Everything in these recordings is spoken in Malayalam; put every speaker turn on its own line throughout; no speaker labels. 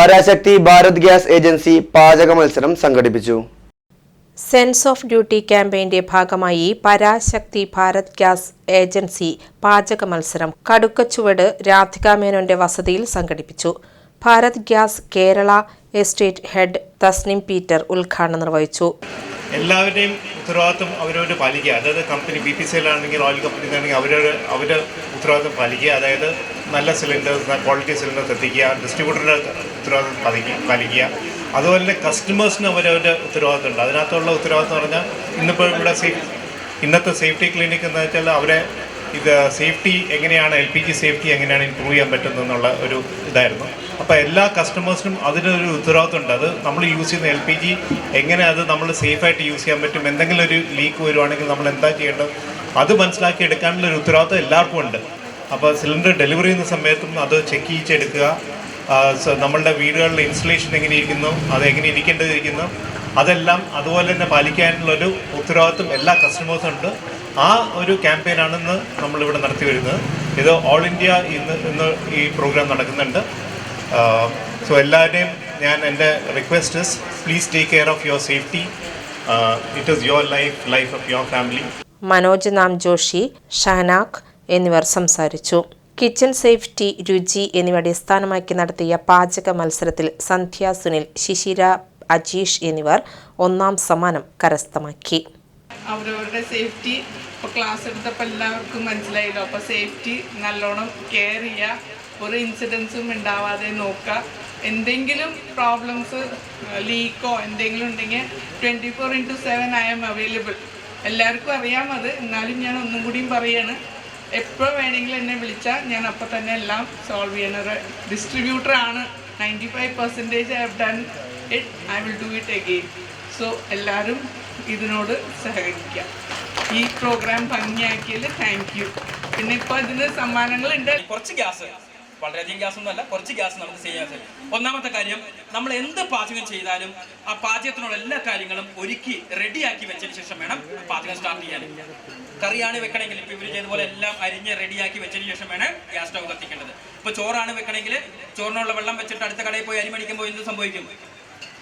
പരാശക്തി ഭാരത് ഗ്യാസ് ഏജൻസി പാചക മത്സരം സംഘടിപ്പിച്ചു.
സെൻസ് ഓഫ് ഡ്യൂട്ടി ക്യാമ്പയിന്റെ ഭാഗമായി പരാശക്തി ഭാരത് ഗ്യാസ് ഏജൻസി പാചക മത്സരം കടുക്കച്ചുവട് രാധിക മേനോന്റെ വസതിയിൽ സംഘടിപ്പിച്ചു. Bharat gas Kerala state head Tasnim Peter ഉദ്ഘാടനം നിർവഹിച്ചു.
എല്ലാവരുടെയും ഉത്തരവാദിത്വം അവരവർ പാലിക്കുക. അതായത് കമ്പനി ബി പി സി എല്ലാണെങ്കിൽ ഓയിൽ ആണെങ്കിൽ അവരവർ അവരുടെ ഉത്തരവാദിത്വം പാലിക്കുക. അതായത് നല്ല സിലിണ്ടേഴ്സ് ക്വാളിറ്റി സിലിണ്ടേഴ്സ് എത്തിക്കുക ഡിസ്ട്രിബ്യൂട്ടറുടെ ഉത്തരവാദിത്വം പാലിക്കുക പാലിക്കുക. അതുപോലെ കസ്റ്റമേഴ്സിന് അവരവരുടെ ഉത്തരവാദിത്വം ഉണ്ട്. അതിനകത്തുള്ള ഉത്തരവാദിത്വം പറഞ്ഞാൽ ഇന്നിപ്പോൾ ഇവിടെ സേഫ് ഇന്നത്തെ സേഫ്റ്റി ക്ലിനിക് എന്ന് വെച്ചാൽ അവരെ ഇത് സേഫ്റ്റി എങ്ങനെയാണ് എൽ പി ജി സേഫ്റ്റി എങ്ങനെയാണ് ഇമ്പ്രൂവ് ചെയ്യാൻ പറ്റുന്നതെന്നുള്ള ഒരു ഇതായിരുന്നു. അപ്പോൾ എല്ലാ കസ്റ്റമേഴ്സിനും അതിനൊരു ഉത്തരവാദിത്വം ഉണ്ട്. അത് നമ്മൾ യൂസ് ചെയ്യുന്ന എൽ പി ജി എങ്ങനെ അത് നമ്മൾ സേഫായിട്ട് യൂസ് ചെയ്യാൻ പറ്റും എന്തെങ്കിലും ഒരു ലീക്ക് വരുവാണെങ്കിൽ നമ്മൾ എന്താ ചെയ്യേണ്ടത്? അത് മനസ്സിലാക്കി എടുക്കാനുള്ള ഒരു ഉത്തരവാദിത്വം എല്ലാവർക്കും ഉണ്ട്. അപ്പോൾ സിലിണ്ടർ ഡെലിവറി ചെയ്യുന്ന സമയത്തും അത് ചെക്ക് ചെയ്യിച്ചെടുക്കുക. ആ, നമ്മളുടെ വീടുകളിലെ ഇൻസ്റ്റലേഷൻ എങ്ങനെ ഇരിക്കുന്നു അത് എങ്ങനെ ഇരിക്കേണ്ടതിരിക്കുന്നു അതെല്ലാം അതുപോലെ തന്നെ പാലിക്കാനുള്ളൊരു ഉത്തരവാദിത്വം എല്ലാ കസ്റ്റമേഴ്സും ഉണ്ട്. ആ ഒരു ക്യാമ്പയിനാണെന്ന് നമ്മളിവിടെ നടത്തി വരുന്നത്. ഇത് ഓൾ ഇന്ത്യ ഇന്ന് ഇന്ന് ഈ പ്രോഗ്രാം നടക്കുന്നുണ്ട്. സോ എല്ലാവരുടെയും ഞാൻ എന്റെ request is please take care of your safety it is your life life of your family
Manoj നാം ജോഷി ഷഹനാഖ് എന്നിവർ സംസാരിച്ചു. കിച്ചൺ സേഫ്റ്റി രുചി എന്നിവ അടിസ്ഥാനമാക്കി നടത്തിയ പാചക മത്സരത്തിൽ സന്ധ്യ സുനിൽ ശിശിര അജീഷ് എന്നിവർ ഒന്നാം സമ്മാനം കരസ്ഥമാക്കി.
അവരവരുടെ സേഫ്റ്റി ഇപ്പോൾ ക്ലാസ് എടുത്തപ്പോൾ എല്ലാവർക്കും മനസ്സിലായല്ലോ. അപ്പോൾ സേഫ്റ്റി നല്ലോണം കെയർ ചെയ്യുക ഒരു ഇൻസിഡൻസും ഉണ്ടാവാതെ നോക്കുക എന്തെങ്കിലും പ്രോബ്ലംസ് ലീക്കോ എന്തെങ്കിലും ഉണ്ടെങ്കിൽ twenty four into seven I am available എല്ലാവർക്കും അറിയാം അത്. എന്നാലും ഞാൻ ഒന്നും കൂടിയും പറയാണ്. എപ്പോൾ വേണമെങ്കിലും എന്നെ വിളിച്ചാൽ ഞാൻ അപ്പോൾ തന്നെ എല്ലാം സോൾവ് ചെയ്യണ ഒരു ഡിസ്ട്രിബ്യൂട്ടറാണ് ninety five percentage I have done it I will do it again so എല്ലാവരും ഇതിനോട് സഹകരിക്കുക ഈ പ്രോഗ്രാം ഭംഗിയാക്കിയതിൽ താങ്ക് യു പിന്നെ ഇപ്പോൾ ഇതിന് സമ്മാനങ്ങളുണ്ട്.
കുറച്ച് ഗ്യാസ് വളരെയധികം ഗ്യാസ് ഒന്നുമല്ല കുറച്ച് ഗ്യാസ് നമുക്ക് ചെയ്യാൻ സാധിക്കും. ഒന്നാമത്തെ കാര്യം നമ്മൾ എന്ത് പാചകം ചെയ്താലും ആ പാചകത്തിനുള്ള എല്ലാ കാര്യങ്ങളും ഒരുക്കി റെഡിയാക്കി വെച്ചതിന് ശേഷം വേണം പാചകം സ്റ്റാർട്ട് ചെയ്യാൻ. കറിയാണ് വെക്കണമെങ്കിൽ ഇപ്പൊ ഇവർ ചെയ്തപോലെ എല്ലാം അരിഞ്ഞ് റെഡിയാക്കി വെച്ചതിന് ശേഷം വേണം ഗ്യാസ് സ്റ്റവ് കത്തിക്കേണ്ടത് ഇപ്പൊ ചോറാണ് വെക്കണമെങ്കിൽ ചോറിനുള്ള വെള്ളം വെച്ചിട്ട് അടുത്ത കടയിൽ പോയി അരി മേടിക്കുമ്പോൾ എന്ത് സംഭവിക്കും?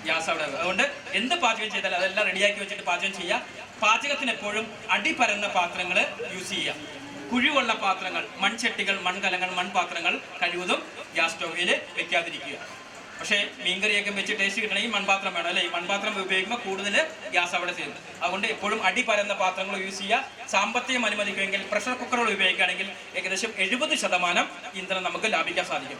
ഗ്യാസ് അവിടെ അതുകൊണ്ട് എന്ത് പാചകം ചെയ്താലും അതെല്ലാം റെഡിയാക്കി വെച്ചിട്ട് പാചകം ചെയ്യുക പാചകത്തിന് എപ്പോഴും അടിപരന്ന പാത്രങ്ങൾ യൂസ് ചെയ്യുക കുഴിവുള്ള പാത്രങ്ങൾ മൺചട്ടികൾ മൺകലങ്ങൾ മൺപാത്രങ്ങൾ കഴിവതും ഗ്യാസ് സ്റ്റൗവിൽ വെക്കാതിരിക്കുക. പക്ഷേ മീൻകറിയൊക്കെ വെച്ച് ടേസ്റ്റ് കിട്ടണമെങ്കിൽ മൺപാത്രം വേണം അല്ലേ? മൺപാത്രം ഉപയോഗിക്കുമ്പോൾ കൂടുതൽ ഗ്യാസ് അവിടെ ചെയ്യുന്നത് അതുകൊണ്ട് എപ്പോഴും അടി പരന്ന പാത്രങ്ങൾ യൂസ് ചെയ്യുക. സാമ്പത്തികം അനുവദിക്കുമെങ്കിൽ പ്രഷർ കുക്കറുകൾ ഉപയോഗിക്കുകയാണെങ്കിൽ ഏകദേശം എഴുപത് ശതമാനം ഇന്ധനം നമുക്ക് ലാഭിക്കാൻ സാധിക്കും.